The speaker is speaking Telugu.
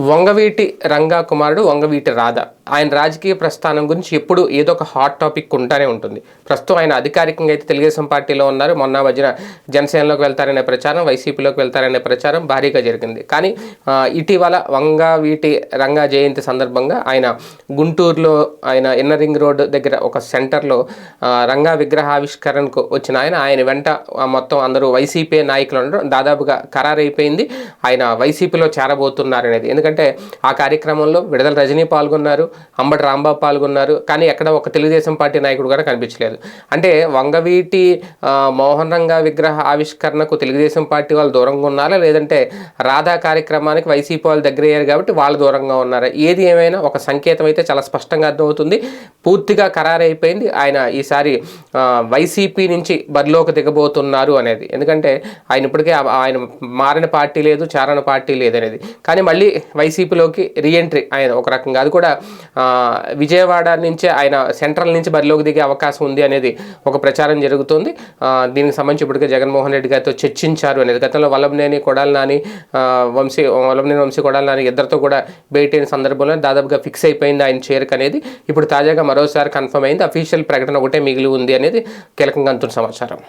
వంగవీటి రంగా కుమారుడు వంగవీటి రాధ. ఆయన రాజకీయ ప్రస్థానం గురించి ఎప్పుడు ఏదో ఒక హాట్ టాపిక్ ఉంటానే ఉంటుంది. ప్రస్తుతం ఆయన అధికారికంగా అయితే తెలుగుదేశం పార్టీలో ఉన్నారు. మొన్న మధ్యన జనసేనలోకి వెళ్తారనే ప్రచారం వైసీపీలోకి వెళ్తారనే ప్రచారం భారీగా జరిగింది. కానీ ఇటీవల వంగా వీటి రంగా జయంతి సందర్భంగా ఆయన గుంటూరులో ఆయన ఇన్నర్ రింగ్ రోడ్ దగ్గర ఒక సెంటర్లో రంగా విగ్రహావిష్కరణకు వచ్చిన ఆయన ఆయన వెంట మొత్తం అందరూ వైసీపీ నాయకులు ఉండడం దాదాపుగా ఖరారైపోయింది. ఆయన వైసీపీలో చేరబోతున్నారు అనేది ఎందుకంటే ఆ కార్యక్రమంలో విడుదల రజనీ పాల్గొన్నారు. అంబటి రాంబాబు పాల్గొన్నారు. కానీ ఎక్కడ ఒక తెలుగుదేశం పార్టీ నాయకుడు కూడా కనిపించలేదు. అంటే వంగవీటి మోహన్ రంగ విగ్రహ ఆవిష్కరణకు తెలుగుదేశం పార్టీ వాళ్ళు దూరంగా ఉన్నారా? లేదంటే రాధా కార్యక్రమానికి వైసీపీ వాళ్ళు దగ్గర అయ్యారు కాబట్టి వాళ్ళు దూరంగా ఉన్నారా? ఏది ఏమైనా ఒక సంకేతం అయితే చాలా స్పష్టంగా అర్థమవుతుంది. పూర్తిగా ఖరారైపోయింది. ఆయన ఈసారి వైసీపీ నుంచి బరిలోకి దిగబోతున్నారు అనేది. ఎందుకంటే ఆయన ఇప్పటికే ఆయన మారిన పార్టీ లేదు చారణ పార్టీ లేదు అనేది. కానీ మళ్ళీ వైసీపీలోకి రీఎంట్రీ ఆయన ఒక రకంగా. అది కూడా విజయవాడ నుంచే ఆయన సెంట్రల్ నుంచి బరిలోకి దిగే అవకాశం ఉంది అనేది ఒక ప్రచారం జరుగుతుంది. దీనికి సంబంధించి ఇప్పటికే జగన్మోహన్ రెడ్డి గారితో చర్చించారు అనేది. గతంలో వల్లభనేని కొడాలి నాని వంశీ వల్లభనేని వంశీ కొడాలి నాని ఇద్దరితో కూడా భేటీ అయిన సందర్భంలో దాదాపుగా ఫిక్స్ అయిపోయింది ఆయన చేరిక అనేది. ఇప్పుడు తాజాగా మరోసారి కన్ఫర్మ్ అయింది. అఫీషియల్ ప్రకటన ఒకటే మిగిలి ఉంది అనేది కీలకంగా అంతున్న సమాచారం.